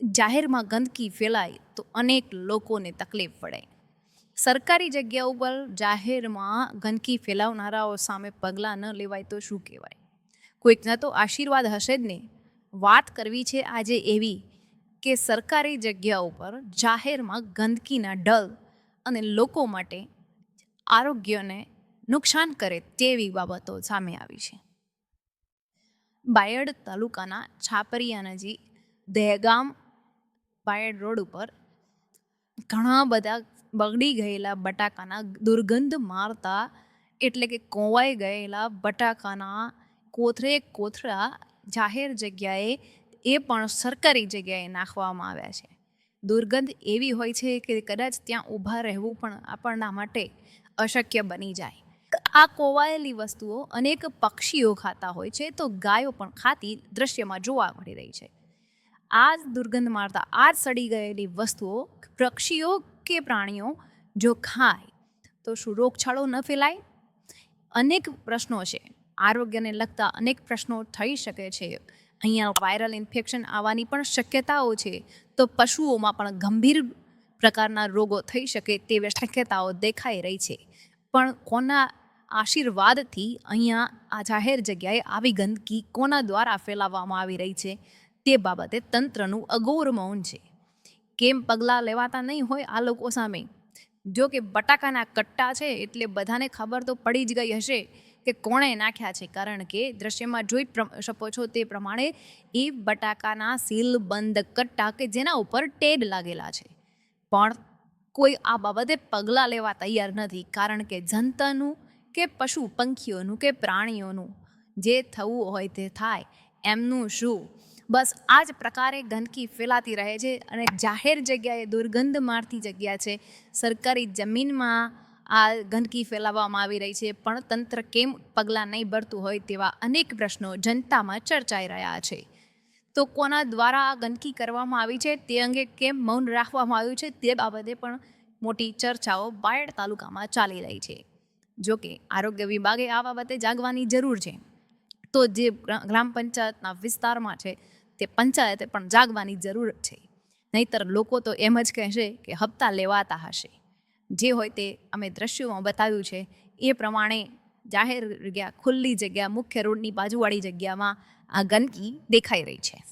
જાહેરમાં ગંદકી ફેલાય તો અનેક લોકોને તકલીફ પડે. સરકારી જગ્યા ઉપર જાહેરમાં ગંદકી ફેલાવનારાઓ સામે પગલાં ન લેવાય તો શું કહેવાય? કોઈકના તો આશીર્વાદ હશે જ ને. વાત કરવી છે આજે એવી કે સરકારી જગ્યા ઉપર જાહેરમાં ગંદકીના ડલ અને લોકો માટે આરોગ્યને નુકસાન કરે તેવી બાબતો સામે આવી છે. બાયડ તાલુકાના છાપરિયા નજીક દહેગામ બાયડ રોડ ઉપર ઘણા બધા બગડી ગયેલા બટાકાના દુર્ગંધ મારતા એટલે કે કોવાઈ ગયેલા બટાકાના કોથરે કોથરા જાહેર જગ્યાએ એ પણ સરકારી જગ્યાએ નાખવામાં આવ્યા છે. દુર્ગંધ એવી હોય છે કે કદાચ ત્યાં ઊભા રહેવું પણ આપણના માટે અશક્ય બની જાય. આ કોવાયેલી વસ્તુઓ અનેક પક્ષીઓ ખાતા હોય છે તો ગાયો પણ ખાતી દ્રશ્યમાં જોવા મળી રહી છે. આ દુર્ગંધ મારતા આ જ સડી ગયેલી વસ્તુઓ, પક્ષીઓ કે પ્રાણીઓ જો ખાય, તો શું રોગચાળો ન ફેલાય? અનેક પ્રશ્નો છે. આરોગ્યને લગતા અનેક પ્રશ્નો થઈ શકે છે. અહીંયા વાયરલ ઇન્ફેક્શન આવવાની પણ શક્યતાઓ છે. તો પશુઓમાં પણ ગંભીર પ્રકારના રોગો થઈ શકે તેવી શક્યતાઓ દેખાઈ રહી છે. પણ કોના આશીર્વાદથી અહીંયા આ જાહેર જગ્યાએ આવી ગંદકી કોના દ્વારા ફેલાવવામાં આવી રહી છે? તે બાબતે તંત્રનું અગોર મૌન છે. કેમ પગલાં લેવાતા નહીં હોય આ લોકો સામે? જો કે બટાકાના કટ્ટા છે એટલે બધાને ખબર તો પડી જ ગઈ હશે કે કોણે નાખ્યા છે. કારણ કે દ્રશ્યમાં જોઈ શકો છો તે પ્રમાણે એ બટાકાના સીલબંધ કટ્ટા કે જેના ઉપર ટેડ લાગેલા છે. પણ કોઈ આ બાબતે પગલાં લેવા તૈયાર નથી. કારણ કે જનતાનું કે પશુ પંખીઓનું કે પ્રાણીઓનું જે થવું હોય તે થાય. એમનું શું? બસ આ જ પ્રકારે ગંદકી ફેલાતી રહે છે અને જાહેર જગ્યાએ દુર્ગંધ મારતી જગ્યા છે. સરકારી જમીનમાં આ ગંદકી ફેલાવવામાં આવી રહી છે, પણ તંત્ર કેમ પગલાં નહીં ભરતું હોય તેવા અનેક પ્રશ્નો જનતામાં ચર્ચાઈ રહ્યા છે. તો કોના દ્વારા આ ગંદકી કરવામાં આવી છે તે અંગે કેમ મૌન રાખવામાં આવ્યું છે તે બાબતે પણ મોટી ચર્ચાઓ બાયડ તાલુકામાં ચાલી રહી છે. જોકે આરોગ્ય વિભાગે આ બાબતે જાગવાની જરૂર છે. તો જે ગ્રામ પંચાયતના વિસ્તારમાં છે તે પંચાયતે પણ જાગવાની જરૂર છે. નહીતર લોકો તો એમ જ કહેશે કે હપ્તા લેવાતા હશે. જે હોય તે અમે દ્રશ્યોમાં બતાવ્યું છે. એ પ્રમાણે જાહેર જગ્યા ખુલ્લી જગ્યા મુખ્ય રોડની બાજુવાળી જગ્યામાં આ ગંદકી દેખાઈ રહી છે.